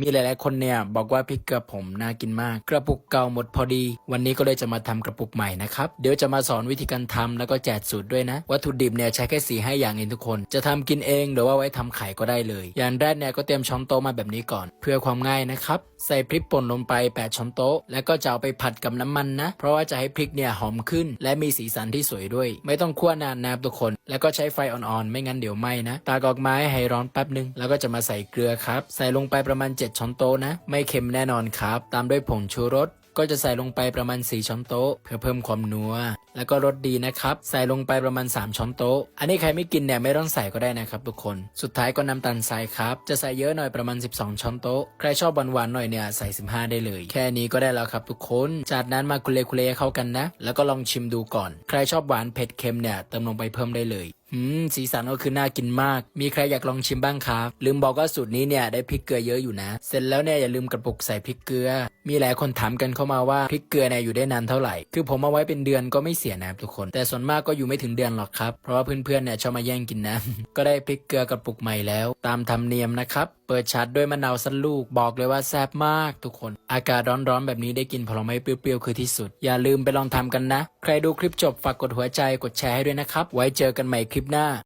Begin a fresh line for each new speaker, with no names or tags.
มีหลายๆ คนเนี่ยบอกว่าพริกเกลือผมน่ากินมาก กระปุกเก่าหมดพอดี วันนี้ก็เลยจะมาทำกระปุกใหม่นะครับ เดี๋ยวจะมาสอนวิธีการทำแล้วก็แจกสูตรด้วยนะ วัตถุดิบเนี่ยใช้แค่สีให้อย่างเองทุกคน จะทำกินเองหรือว่าไว้ทำขายก็ได้เลย อย่างแรกเนี่ยก็เตรียมช้อนโต๊ะมาแบบนี้ก่อน เพื่อความง่ายนะครับ ใส่พริกป่นลงไป 8 ช้อนโต๊ะ แล้วก็จะเอาไปผัดกับน้ำมันนะ เพราะว่าจะให้พริกเนี่ยหอมขึ้น และมีสีสันที่สวยด้วย ไม่ต้องคั่วนานนะครับทุกคนแล้วก็ใช้ไฟอ่อนๆ ไม่งั้นเดี๋ยวไหม้นะ ตากออกไม้ให้ร้อนแป๊บนึง แล้วก็จะมาใส่เกลือครับ ใส่ลงไปประมาณ 7 ช้อนโต๊ะนะ ไม่เค็มแน่นอนครับ ตามด้วยผงชูรส ก็จะใส่ลงไปประมาณ 4 ช้อนโต๊ะ เพื่อเพิ่มความนัว แล้วก็รสดีนะครับ ใส่ลงไปประมาณ 3 ช้อนโต๊ะ อันนี้ใครไม่กินเนี่ยไม่ต้องใส่ก็ได้นะครับทุกคน สุดท้ายก็น้ำตาลทรายครับ จะใส่เยอะหน่อยประมาณ 12 ช้อนโต๊ะ ใครชอบหวานๆหน่อยเนี่ยใส่ 15 ได้เลย แค่นี้ก็ได้แล้วครับทุกคน จากนั้นมาคุเลคุเลเข้ากันนะ แล้วก็ลองชิมดูก่อน ใครชอบหวานเผ็ดเค็มเนี่ยเติมลงไปเพิ่มได้เลย อืมสีสันก็คือน่ากินมาก มีใครอยากลองชิมบ้างครับ ลืมบอกว่าสูตรนี้เนี่ยได้พริกเกลือเยอะอยู่นะ เสร็จแล้วเนี่ยอย่าลืมกระปุกใส่พริกเกลือ มีหลายคนถามกันเข้ามาว่าพริกเกลือเนี่ยอยู่ได้นานเท่าไหร่ คือผมเอาไว้เป็นเดือนก็ไม่เสียนะทุกคน แต่ส่วนมากก็อยู่ไม่ถึงเดือนหรอกครับ เพราะว่าเพื่อนๆเนี่ยชอบมาแย่งกินนะ ก็ได้พริกเกลือกระปุกใหม่แล้ว ตามธรรมเนียมนะครับเปิดชัดด้วยมะนาวสันลูกบอกเลยว่าแซ่บมากทุกคน อากาศร้อนๆแบบนี้ได้กินผลไม้เปรี้ยวๆคือที่สุด อย่าลืมไปลองทำกันนะ ใครดูคลิปจบฝากกดหัวใจกดแชร์ให้ด้วยนะครับ ไว้เจอกันใหม่คลิปหน้า